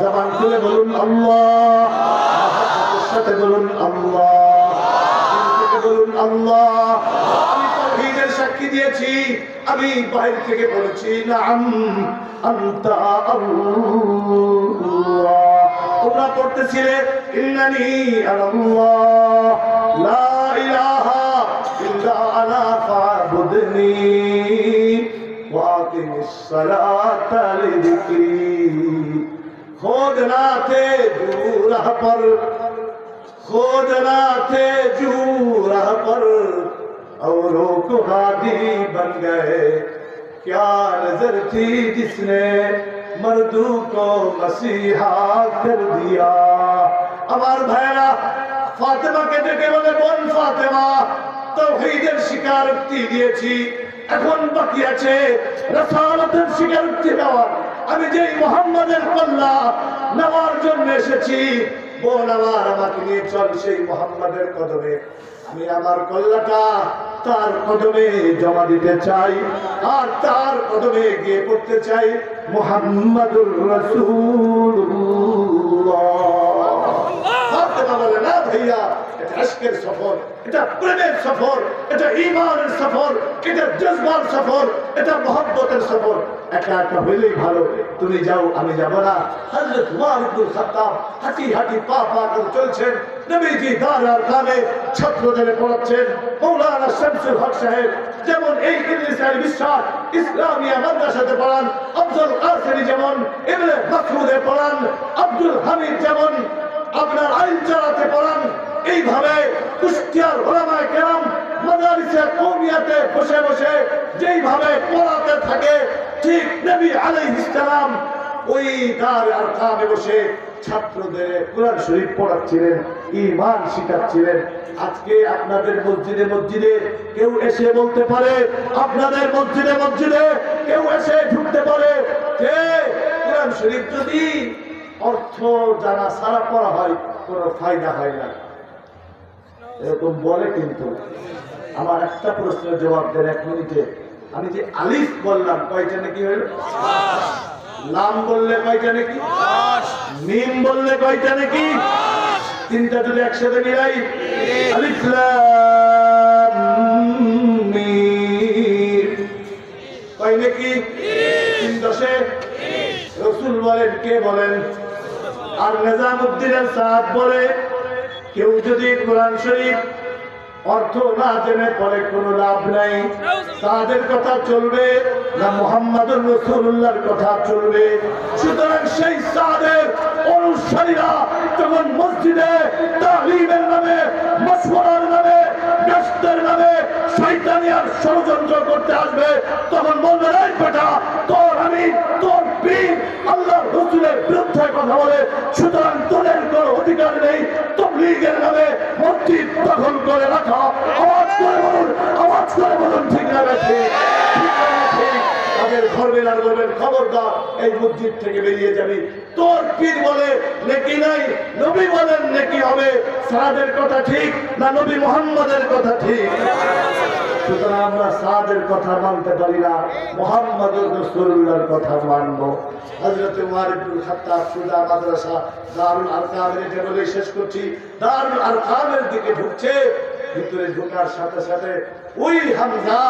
জবান খুলে বলুন আল্লাহ। সাথে বলুন আল্লাহ। বলুন আল্লাহ। সাক্ষী দিয়েছি, আমি বাইরে থেকে বলেছি তোমরা পড়তেছিলে, ইন্নানি আল্লাহ। کھودنا تھے جورہ پر کھودنا تھے جورہ پر۔ اوروں کو ہادی بن گئے، کیا نظر تھی جس نے مردوں کو مسیحا کر دیا؟ ہمار بھائیرا فاطمہ کے ڈکے والے کون فاطمہ؟ توحیدের শিকার দিয়ে দিয়েছি এখন বাকি আছে রসালতের স্বীকারোক্তি দেওয়ার আমি যেই মোহাম্মদের কল্লা নেওয়ার জন্য এসেছি। বোন আমার, আমাকে নিয়ে চল সেই মোহাম্মদের কদমে। আমি আমার কল্লাটা তার কদমে জমা দিতে চাই আর তার কদমে গিয়ে পড়তে চাই মোহাম্মদুর রসুল্লাহ এটা আজকের সফর, এটা প্রেমের সফর, এটা ইমানের সফর, এটা জজবার সফর, এটা মহব্বতের ভালো, তুমি যাও, আমি যাব না। হযরত উমর ইবনে খাত্তাব হাঁটি হাঁটি পা পা করে চলছেন। ছাত্রদের পড়াচ্ছেন। মৌলানা শামসুল হক সাহেব যেমন এই ইংলিশ বিশ্বাস ইসলামিয়া মাদ্রাসাতে পড়ান। আব্দুল কাসেরি যেমন ইবনে মাসউদে পড়ান। আব্দুল হামিদ যেমন আপনার আইন চালাতে পড়ান এইভাবে কুষ্টিয়ার ওলামায় কেরাম বসে বসে যেইভাবে পড়াতে থাকে, ঠিক ওই বসে ছাত্রদের শরীফ পড়াচ্ছিলেন আজকে আপনাদের মসজিদে মসজিদে কেউ এসে বলতে পারে, আপনাদের মসজিদে মসজিদে কেউ এসে ঢুকতে পারে যে কোরআন শরীফ যদি অর্থ যারা সারা পড়া হয়, কোনো ফায়দা হয় না। এরকম বলে কিন্তু আমার একটা প্রশ্নের জবাব দেন এক মিনিটে। আমি যে আলিফ বললাম? কয়টা নাকি হইল নাম বললে কয়টা নাকি? মিম বললে কয়টা নাকি? তিনটা যদি একসাথে মিলাই? আলিফ, লাম কয় নাকি? তিন দশে? কে বলেন? আর নিজামুদ্দিনের সাদ বলে, কেউ যদি কোরআন শরীফ অর্থ না জেনে পরে কোনো লাভ নাই। তাদের কথা চলবে না রসুল্লাহর কথা চলবে। সুতরাং সেই সাদের অনুসারীরা যখন মসজিদে তালিমের নামে, মশওয়ারার নামে ব্যস্তের নামে ষড়যন্ত্র করতে আসবে, তখন বলবে, এই বেটা, তোর আমি তোর পীর আল্লাহ রসুলের বিরুদ্ধে কথা বলে, সুতরাং তোদের কোনো অধিকার নেই, তবলিগের নামে মসজিদ দখল করে রাখা। আওয়াজ করে বলুন, আওয়াজ করে বলুন, ঠিক না ঠিক। এই মসজিদ থেকে বেরিয়ে যাবি। তোর পীর বলে, নেকি নাই, নবী বলেন নেকি হবে। সাদের কথা ঠিক না নবী মোহাম্মদের কথা ঠিক? সুতরাং আমরা সাদের কথা মানতে পারি না মোহাম্মদ রসুল্লাহর কথা মানবো। হজরত ইবনুল খাত্তাব সুদা মাদ্রাসা, দারুল আরকামের এটা বলে শেষ করছি। দারুল আরকামের দিকে ঢুকছে, ভিতরে ঢোকার সাথে সাথে ওই হামজা,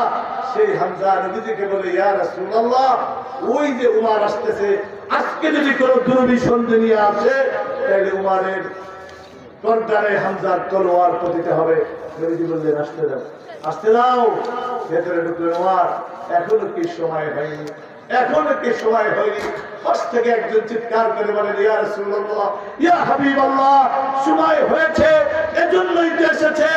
সেই হামজা নবীজিকে বলে, ইয়া রাসূলুল্লাহ, ওই যে উমার আসতেছে, আজকে যদি কোনো দুর্বিসন্ধি নিয়ে আসে, তাহলে উমারের গর্দানে হামজার তলোয়ার পতিতে হবে। নবীজি বললেন, আসতে দাও আসতে দাও। ভেতরে ঢুকলেন আমার। এখনও কি সময় হয়নি? এখনও কি সময় হয়নি? থেকে একজন চিৎকার করে বলেন, ইয়া রাসূলুল্লাহ, ইয়া হাবিবাল্লাহ, সময় হয়েছে, এজন্যই তো এসেছে।